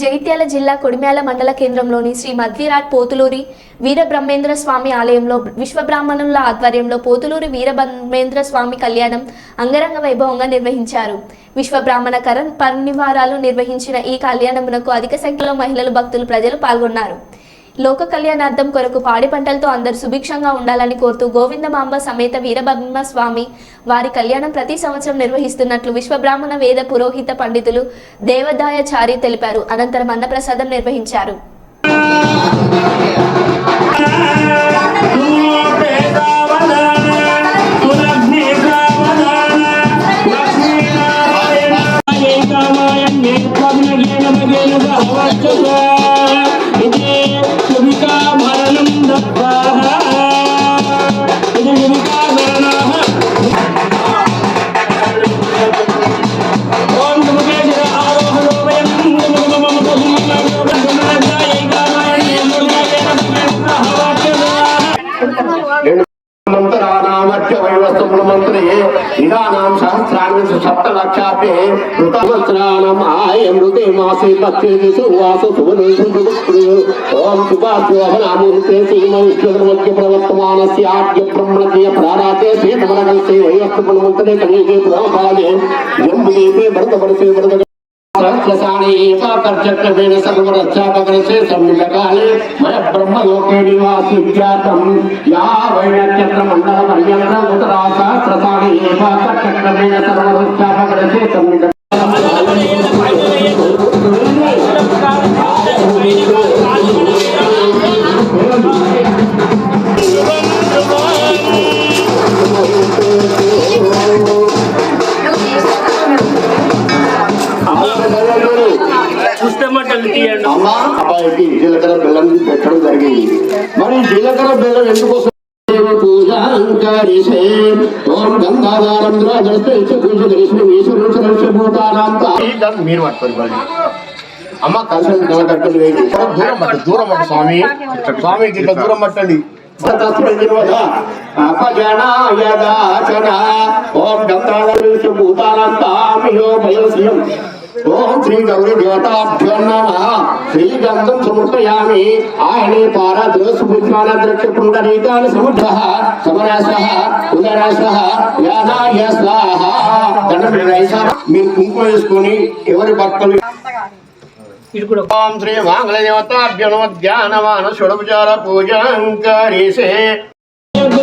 జగిత్యాల జిల్లా కొడిమ్యాల మండల కేంద్రంలోని శ్రీ మధ్విరాట్ పోతులూరి వీరబ్రహ్మేంద్ర స్వామి ఆలయంలో విశ్వబ్రాహ్మణుల ఆధ్వర్యంలో పోతులూరి వీరబ్రహ్మేంద్ర స్వామి కళ్యాణం అంగరంగ వైభవంగా నిర్వహించారు. విశ్వబ్రాహ్మణ కరణ్ పర్నివారాలు నిర్వహించిన ఈ కళ్యాణమునకు అధిక సంఖ్యలో మహిళలు భక్తులు ప్రజలు పాల్గొన్నారు. లోక కళ్యాణార్థం కొరకు పాడి పంటలతో అందరూ సుభిక్షంగా ఉండాలని కోరుతూ గోవిందమాంబ సమేత వీరబ్రహ్మ స్వామి వారి కళ్యాణం ప్రతి సంవత్సరం నిర్వహిస్తున్నట్లు విశ్వబ్రాహ్మణ వేద పురోహిత పండితులు దేవదాయచారి తెలిపారు. అనంతరం అన్నప్రసాదం నిర్వహించారు. మంత్రానామత్య వైవస్తముల సహస్రాన్ని సప్త లక్షాభ్యే ఋతవస్త్రాణం ఆయమృతే మాసే పక్షే సువాస ఓం శుభాశోభనామూర్తే బ్రహ్మణ్య ప్రారాతే జంబుదీపే భరత సహస్రసాణీయేణ సర్వరక్షాపకరశేషమిళకాలే మయ బ్రహ్మలోకే నివాసి విఖ్యాతం యా వైనక్షత్రమండల పర్యంతం ఉతరా సహస్రసాణీయేణ సర్వరక్షాపకరశేషమిళ అమ్మ అబ్బాయికి జీలకర్ర బెల్లం పెట్టడం జరిగింది. మరి జీలకర్ర బెల్లం ఎందుకు వస్తుంది? పూజాంకరిషే ఓం గంగాధారం ద్రాజస్తే పూజ కరిష్ణ ఈశ్వరుడు సరస్వభూతానాం తా- మీరు పట్టుకోండి మళ్ళీ. అమ్మ కలిసి కట్టండి వేయండి. దూరం పట్టు దూరం పట్టు స్వామి. స్వామికి ఇట్లా దూరం పట్టండి. అపజనాయదాచన. ఓం గంగాధర భూతానాం తామియో భయస్యం ఓం శ్రీ గౌరీ దేవతాభ్యో శ్రీ గంధం సమర్పయామి ఆయనే పారద్రోసుపుత్రాన ద్రక్ష పుండరీకాని సముద్ర సమరాస ఉదరాస యాదాయ స్వాహ మీరు కుంకుమ వేసుకొని ఎవరి భక్తులు ఓం శ్రీ మంగళ దేవతాభ్యో నమ ధ్యానమాన షోడోపచార పూజాంకరిసే నేను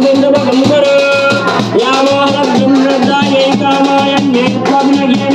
కుడుకలు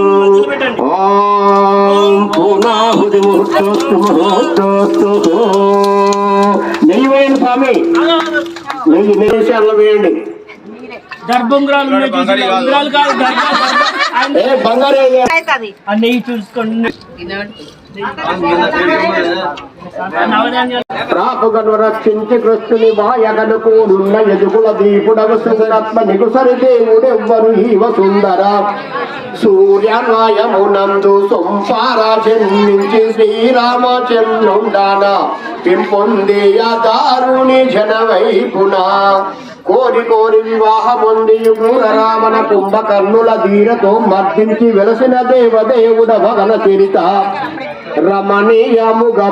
ఓం పూర్ణాహుతి ముహూర్తోస్తు ముహూర్తోస్తు నెయ్యి వేయండి స్వామి. నెయ్యి నెయ్యి వేయండి. చూసి ఉంగరాలు కాదు నెయ్యి చూసుకోండి. రాపుగను రక్షించి కృష్ణుని మాయగనుకూడున్న ఎదుగుల దీపుడవ సుందరత్మ నిగుసరి దేవుడెవ్వరు ఈవ సుందర. సొంపార జన్మించి శ్రీరామచంద్రుండాన. పెంపొందేయ దారుని జనవైపున. కోరి కోరి వివాహముంది క్రూర కుంభకర్ణుల ధీరతో మర్దించి వెలసిన దేవదేవుడ భగన చరిత. రమణీయముగ